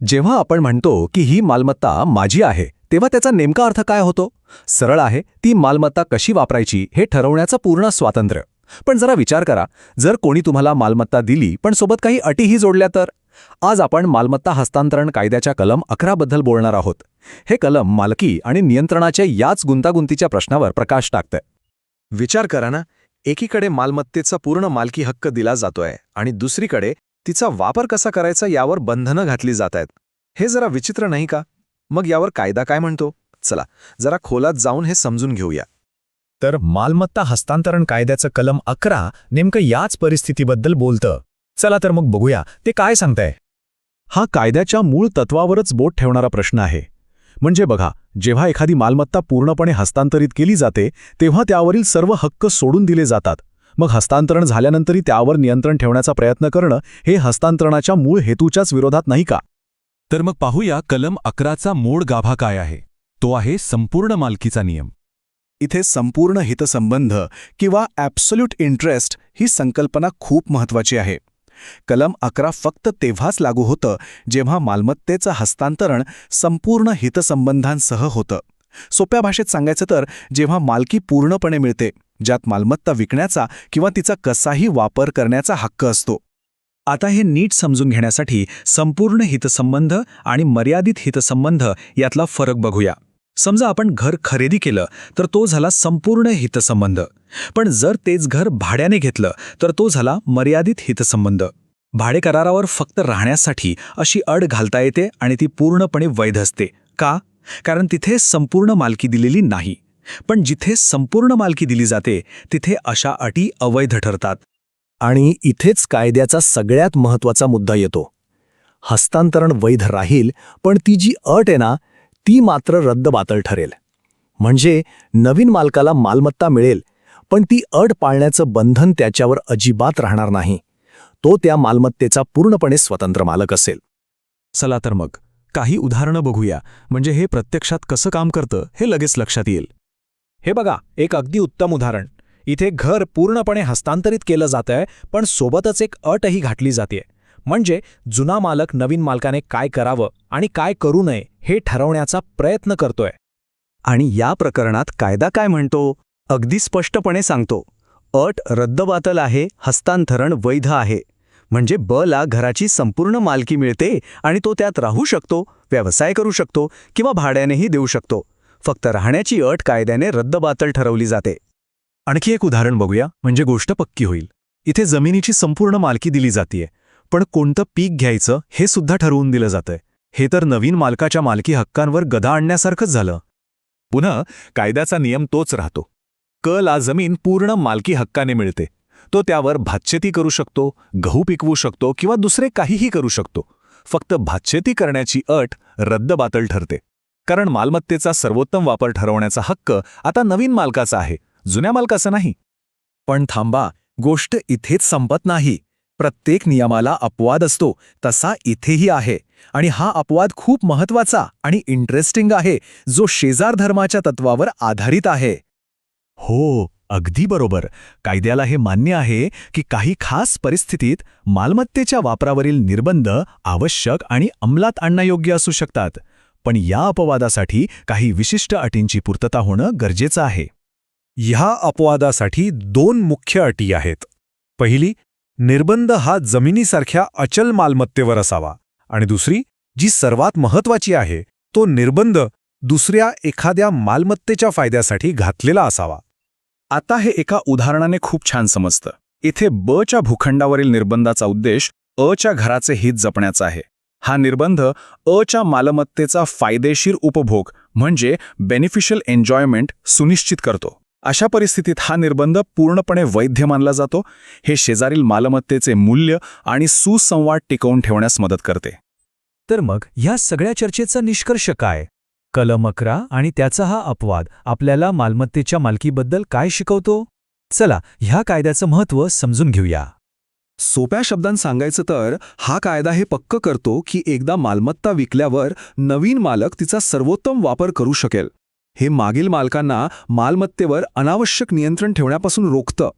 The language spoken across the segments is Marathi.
जेव्हा आपण म्हणतो की ही मालमत्ता माझी आहे तेव्हा त्याचा नेमका अर्थ काय होतो? सरळ आहे ती मालमत्ता कशी वापरायची हे ठरवण्याचं पूर्ण स्वातंत्र्य. पण जरा विचार करा जर कोणी तुम्हाला मालमत्ता दिली पण सोबत काही अटीही जोडल्या तर? आज आपण मालमत्ता हस्तांतरण कायद्याच्या कलम अकराबद्दल बोलणार आहोत. हे कलम मालकी आणि नियंत्रणाच्या याच गुंतागुंतीच्या प्रश्नावर प्रकाश टाकतंय. विचार करा ना एकीकडे मालमत्तेचा पूर्ण मालकी हक्क दिला जातोय आणि दुसरीकडे तिचा वापर कसा करायचा यावर बंधनं घातली जात आहेत. हे जरा विचित्र नाही का? मग यावर कायदा काय म्हणतो? चला जरा खोलात जाऊन हे समजून घेऊया. तर मालमत्ता हस्तांतरण कायद्याचं कलम अकरा नेमकं याच परिस्थितीबद्दल बोलतं. चला तर मग बघूया ते काय सांगतंय? हा कायद्याच्या मूळ तत्वावरच बोट ठेवणारा प्रश्न आहे. म्हणजे बघा जेव्हा एखादी मालमत्ता पूर्णपणे हस्तांतरित केली जाते तेव्हा त्यावरील सर्व हक्क सोडून दिले जातात. मग हस्तांतरण झाल्यानंतरही त्यावर नियंत्रण ठेवण्याचा प्रयत्न करणं हे हस्तांतरणाच्या मूळ हेतूच्याच विरोधात नाही का? तर मग पाहूया कलम अकराचा मूळ गाभा काय आहे. तो आहे संपूर्ण मालकीचा नियम. इथे संपूर्ण हितसंबंध किंवा ॲब्सोल्यूट इंटरेस्ट ही संकल्पना खूप महत्वाची आहे. कलम अकरा फक्त तेव्हाच लागू होतं जेव्हा मालमत्तेचं हस्तांतरण संपूर्ण हितसंबंधांसह होतं. सोप्या भाषेत सांगायचं तर जेव्हा मालकी पूर्णपणे मिळते ज्यात मालमत्ता विकण्याचा किंवा तिचा कसाही वापर करण्याचा हक्क असतो. आता हे नीट समजून घेण्यासाठी संपूर्ण हितसंबंध आणि मर्यादित हितसंबंध यातला फरक बघूया. समजा आपण घर खरेदी केलं तर तो झाला संपूर्ण हितसंबंध. पण जर तेच घर भाड्याने घेतलं तर तो झाला मर्यादित हितसंबंध. भाडे करारावर फक्त राहण्यासाठी अशी अड घालता येते आणि ती पूर्णपणे वैध असते. का? कारण तिथे संपूर्ण मालकी दिलेली नाही. पण जिथे संपूर्ण मालकी दिली जाते तिथे अशा अटी अवैध ठरतात. आणि इथेच कायद्याचा सगळ्यात महत्त्वाचा मुद्दा येतो. हस्तांतरण वैध राहील पण ती जी अट आहे ना ती मात्र रद्दबातल ठरेल. म्हणजे नवीन मालकाला मालमत्ता मिळेल पण ती अट पाळण्याचं बंधन त्याच्यावर अजिबात राहणार नाही. तो त्या मालमत्तेचा पूर्णपणे स्वतंत्र मालक असेल. चला तर मग काही उदाहरणं बघूया. म्हणजे हे प्रत्यक्षात कसं काम करतं हे लगेच लक्षात येईल. हे बघा एक अगदी उत्तम उदाहरण. इथे घर पूर्णपणे हस्तांतरित केलं जातंय पण सोबतच एक अटही घातली जाते म्हणजे जुना मालक नवीन मालकाने काय करावं आणि काय करू नये हे ठरवण्याचा प्रयत्न करतोय. आणि या प्रकरणात कायदा काय म्हणतो? अगदी स्पष्टपणे सांगतो. अट रद्दबातल आहे हस्तांतरण वैध आहे. म्हणजे ब ला घराची संपूर्ण मालकी मिळते आणि तो त्यात राहू शकतो व्यवसाय करू शकतो किंवा भाड्यानेही देऊ शकतो. फक्त राहण्याची अट कायद्याने रद्दबातल ठरवली जाते. आणखी एक उदाहरण बघूया म्हणजे गोष्ट पक्की होईल. इथे जमिनीची संपूर्ण मालकी दिली जातीये पण कोणतं पीक घ्यायचं हे सुद्धा ठरवून दिलं जातंय. हे तर नवीन मालकाच्या मालकी हक्कांवर गदा आणण्यासारखंच झालं. पुन्हा कायद्याचा नियम तोच राहतो. क ला जमीन पूर्ण मालकी हक्काने मिळते. तो त्यावर भातशेती करू शकतो गहू पिकवू शकतो किंवा दुसरे काहीही करू शकतो. फक्त भातशेती करण्याची अट रद्दबातल ठरते. कारण मालमत्तेचा सर्वोत्तम वापर ठरवण्याचा हक्क आता नवीन मालकाचा आहे जुन्या मालकाचा नाही. पण थांबा गोष्ट इथेच संपत नाही. प्रत्येक नियमाला अपवाद असतो तसा इथेही आहे. आणि हा अपवाद खूप महत्त्वाचा आणि इंटरेस्टिंग आहे जो शेजार धर्माच्या तत्वावर आधारित आहे. हो अगदी बरोबर. कायद्याला हे मान्य आहे की काही खास परिस्थितीत मालमत्तेच्या वापरावरील निर्बंध आवश्यक आणि अंमलात आणण्यायोग्य असू शकतात. पण या अपवादासाठी काही विशिष्ट अटींची पूर्तता होणं गरजेचं आहे. ह्या अपवादासाठी दोन मुख्य अटी आहेत. पहिली निर्बंध हा जमिनीसारख्या अचल मालमत्तेवर असावा. आणि दुसरी जी सर्वात महत्वाची आहे तो निर्बंध दुसऱ्या एखाद्या मालमत्तेच्या फायद्यासाठी घातलेला असावा. आता हे एका उदाहरणाने खूप छान समजतं. इथे ब च्या भूखंडावरील निर्बंधाचा उद्देश अ च्या घराचे हित जपण्याचा आहे. हा निर्बंध अ च्या मालमत्तेचा फायदेशीर उपभोग म्हणजे बेनिफिशियल एन्जॉयमेंट सुनिश्चित करतो. अशा परिस्थितीत हा निर्बंध पूर्णपणे वैध मानला जातो. हे शेजारील मालमत्तेचे मूल्य आणि सुसंवाद टिकवून ठेवण्यास मदत करते. तर मग ह्या सगळ्या चर्चेचा निष्कर्ष काय? कलम अकरा आणि त्याचा हा अपवाद आपल्याला मालमत्तेच्या मालकीबद्दल काय शिकवतो? चला ह्या कायद्याचं महत्त्व समजून घेऊया. सोप्या शब्दांत सांगायचं तर हा कायदा हे पक्क करतो की एकदा मालमत्ता विकल्यावर नवीन मालक तिचा सर्वोत्तम वापर करू शकेल. हे मागील मालकांना मालमत्तेवर अनावश्यक नियंत्रण ठेवण्यापासून रोखतं.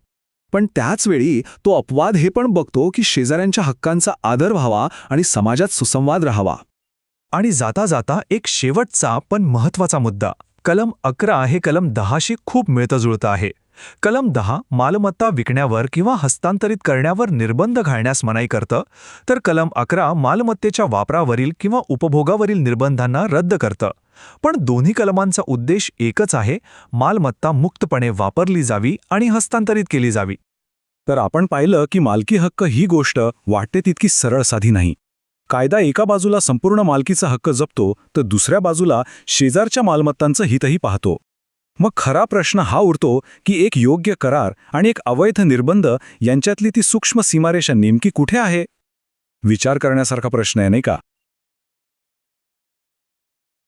पण त्याचवेळी तो अपवाद हे पण बघतो की शेजाऱ्यांच्या हक्कांचा आदर व्हावा आणि समाजात सुसंवाद राहावा. आणि जाता जाता एक शेवटचा पण महत्त्वाचा मुद्दा. कलम अकरा हे कलम दहाशी खूप मिळतं जुळतं आहे. कलम दहा मालमत्ता विकण्यावर किंवा हस्तांतरित करण्यावर निर्बंध घालण्यास मनाई करतं तर कलम अकरा मालमत्तेच्या वापरावरील किंवा उपभोगावरील निर्बंधांना रद्द करतं. पण दोन्ही कलमांचा उद्देश एकच आहे मालमत्ता मुक्तपणे वापरली जावी आणि हस्तांतरित केली जावी. तर आपण पाहिलं की मालकी हक्क ही गोष्ट वाटते तितकी सरळ साधी नाही. कायदा एका बाजूला संपूर्ण मालकीचा हक्क जपतो तर दुसऱ्या बाजूला शेजारच्या मालमत्तांचं हितही पाहतो. मग खरा प्रश्न हा उरतो की एक योग्य करार आणि एक अवैध निर्बंध यांच्यातली ती सूक्ष्म सीमारेषा नेमकी कुठे आहे? विचार करण्यासारखा प्रश्न आहे नाही का?